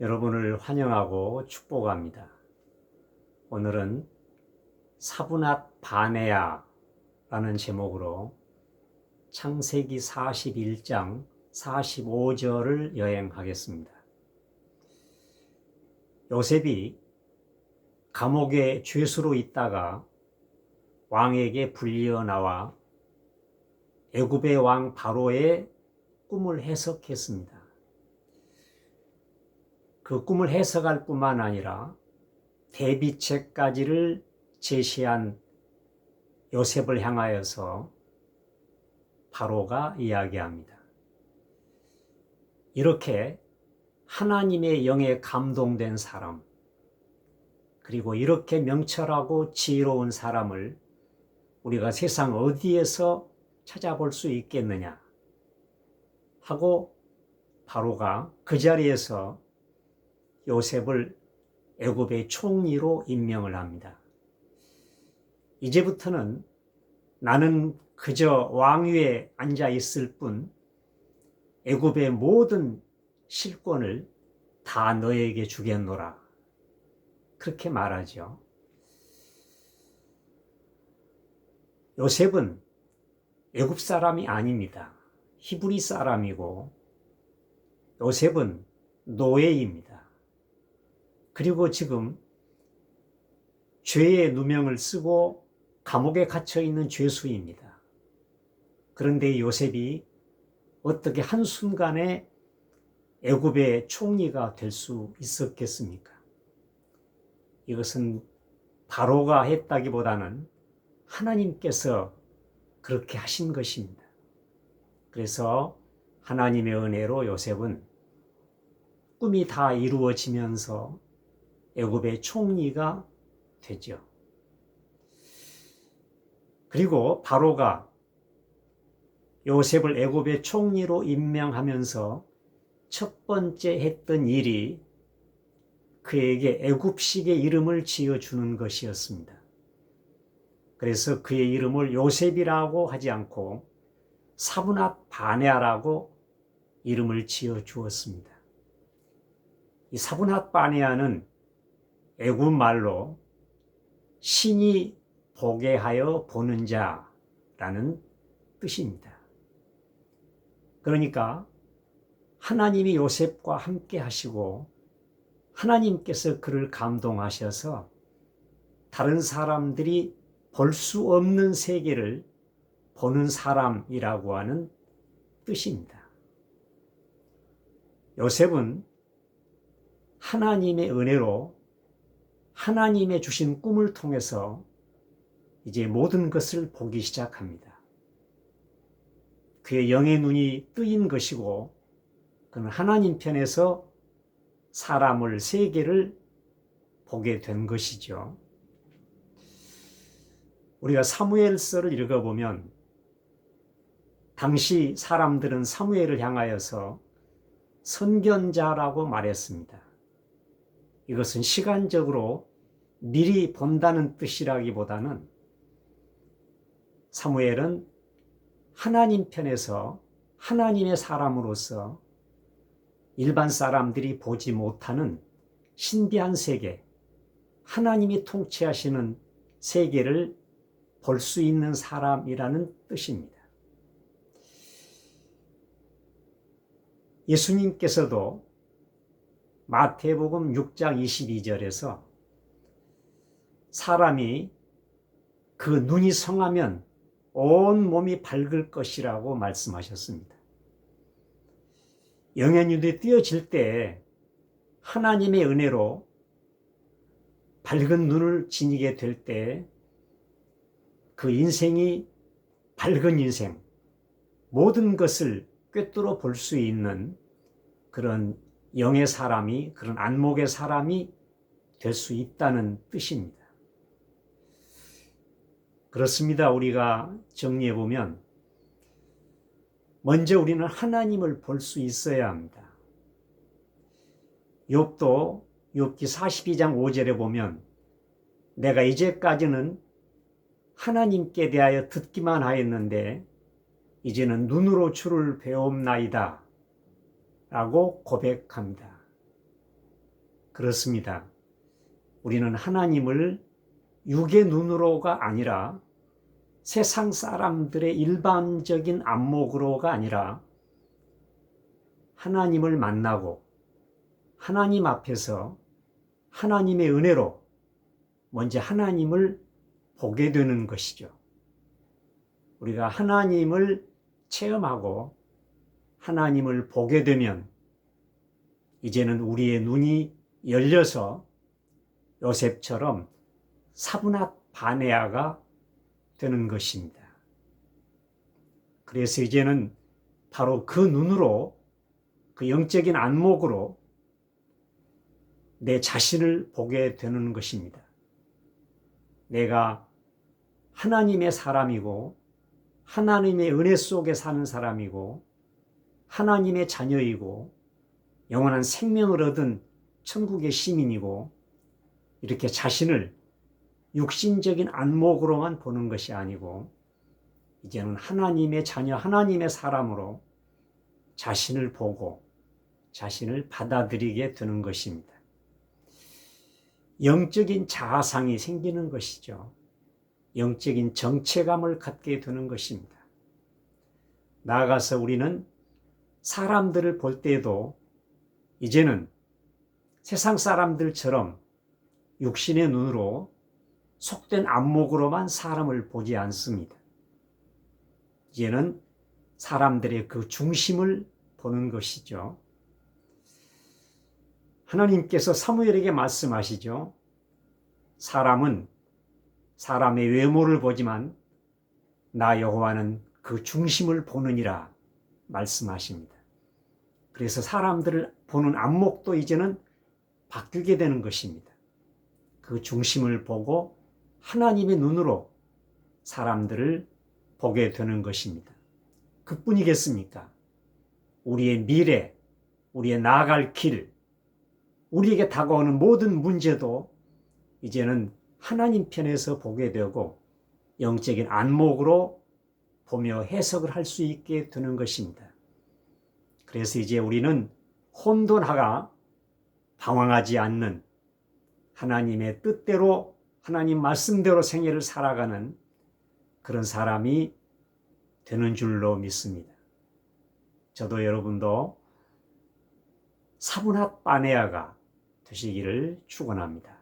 여러분을 환영하고 축복합니다. 오늘은 사분앗 바네아라는 제목으로 창세기 41장 45절을 여행하겠습니다. 요셉이 감옥에 죄수로 있다가 왕에게 불리어 나와 애굽의 왕 바로의 꿈을 해석했습니다. 그 꿈을 해석할 뿐만 아니라 대비책까지를 제시한 요셉을 향하여서 바로가 이야기합니다. 이렇게 하나님의 영에 감동된 사람, 그리고 이렇게 명철하고 지혜로운 사람을 우리가 세상 어디에서 찾아볼 수 있겠느냐 하고 바로가 그 자리에서 요셉을 애굽의 총리로 임명을 합니다. 이제부터는 나는 그저 왕위에 앉아 있을 뿐 애굽의 모든 실권을 다 너에게 주겠노라. 그렇게 말하죠. 요셉은 애굽 사람이 아닙니다. 히브리 사람이고 요셉은 노예입니다. 그리고 지금 죄의 누명을 쓰고 감옥에 갇혀 있는 죄수입니다. 그런데 요셉이 어떻게 한순간에 애굽의 총리가 될 수 있었겠습니까? 이것은 바로가 했다기보다는 하나님께서 그렇게 하신 것입니다. 그래서 하나님의 은혜로 요셉은 꿈이 다 이루어지면서 애굽의 총리가 되죠. 그리고 바로가 요셉을 애굽의 총리로 임명하면서 첫 번째 했던 일이 그에게 애굽식의 이름을 지어 주는 것이었습니다. 그래서 그의 이름을 요셉이라고 하지 않고 사분압 바네아라고 이름을 지어 주었습니다. 이 사분압 바네아는 애굽 말로 신이 보게 하여 보는 자라는 뜻입니다. 그러니까 하나님이 요셉과 함께 하시고 하나님께서 그를 감동하셔서 다른 사람들이 볼 수 없는 세계를 보는 사람이라고 하는 뜻입니다. 요셉은 하나님의 은혜로 하나님의 주신 꿈을 통해서 이제 모든 것을 보기 시작합니다. 그의 영의 눈이 뜨인 것이고 그는 하나님 편에서 사람을 세계를 보게 된 것이죠. 우리가 사무엘서를 읽어보면 당시 사람들은 사무엘을 향하여서 선견자라고 말했습니다. 이것은 시간적으로 미리 본다는 뜻이라기보다는 사무엘은 하나님 편에서 하나님의 사람으로서 일반 사람들이 보지 못하는 신비한 세계, 하나님이 통치하시는 세계를 볼 수 있는 사람이라는 뜻입니다. 예수님께서도 마태복음 6장 22절에서 사람이 그 눈이 성하면 온 몸이 밝을 것이라고 말씀하셨습니다. 영현이들이 뛰어질 때 하나님의 은혜로 밝은 눈을 지니게 될 때 그 인생이 밝은 인생, 모든 것을 꿰뚫어 볼 수 있는 그런 영의 사람이, 그런 안목의 사람이 될 수 있다는 뜻입니다. 그렇습니다. 우리가 정리해 보면 먼저 우리는 하나님을 볼 수 있어야 합니다. 욥도 욥기 42장 5절에 보면 내가 이제까지는 하나님께 대하여 듣기만 하였는데 이제는 눈으로 주를 배움나이다 라고 고백합니다. 그렇습니다. 우리는 하나님을 육의 눈으로가 아니라 세상 사람들의 일반적인 안목으로가 아니라 하나님을 만나고 하나님 앞에서 하나님의 은혜로 먼저 하나님을 보게 되는 것이죠. 우리가 하나님을 체험하고 하나님을 보게 되면 이제는 우리의 눈이 열려서 요셉처럼 사분학 반해아가 되는 것입니다. 그래서 이제는 바로 그 눈으로 그 영적인 안목으로 내 자신을 보게 되는 것입니다. 내가 하나님의 사람이고 하나님의 은혜 속에 사는 사람이고 하나님의 자녀이고 영원한 생명을 얻은 천국의 시민이고 이렇게 자신을 육신적인 안목으로만 보는 것이 아니고 이제는 하나님의 자녀, 하나님의 사람으로 자신을 보고 자신을 받아들이게 되는 것입니다. 영적인 자아상이 생기는 것이죠. 영적인 정체감을 갖게 되는 것입니다. 나아가서 우리는 사람들을 볼 때에도 이제는 세상 사람들처럼 육신의 눈으로 속된 안목으로만 사람을 보지 않습니다. 이제는 사람들의 그 중심을 보는 것이죠. 하나님께서 사무엘에게 말씀하시죠. 사람은 사람의 외모를 보지만 나 여호와는 그 중심을 보느니라 말씀하십니다. 그래서 사람들을 보는 안목도 이제는 바뀌게 되는 것입니다. 그 중심을 보고 하나님의 눈으로 사람들을 보게 되는 것입니다. 그뿐이겠습니까? 우리의 미래, 우리의 나아갈 길, 우리에게 다가오는 모든 문제도 이제는 하나님 편에서 보게 되고 영적인 안목으로 보며 해석을 할 수 있게 되는 것입니다. 그래서 이제 우리는 혼돈하가 방황하지 않는 하나님의 뜻대로 하나님 말씀대로 생애를 살아가는 그런 사람이 되는 줄로 믿습니다. 저도 여러분도 사분학 빠네아가 되시기를 축원합니다.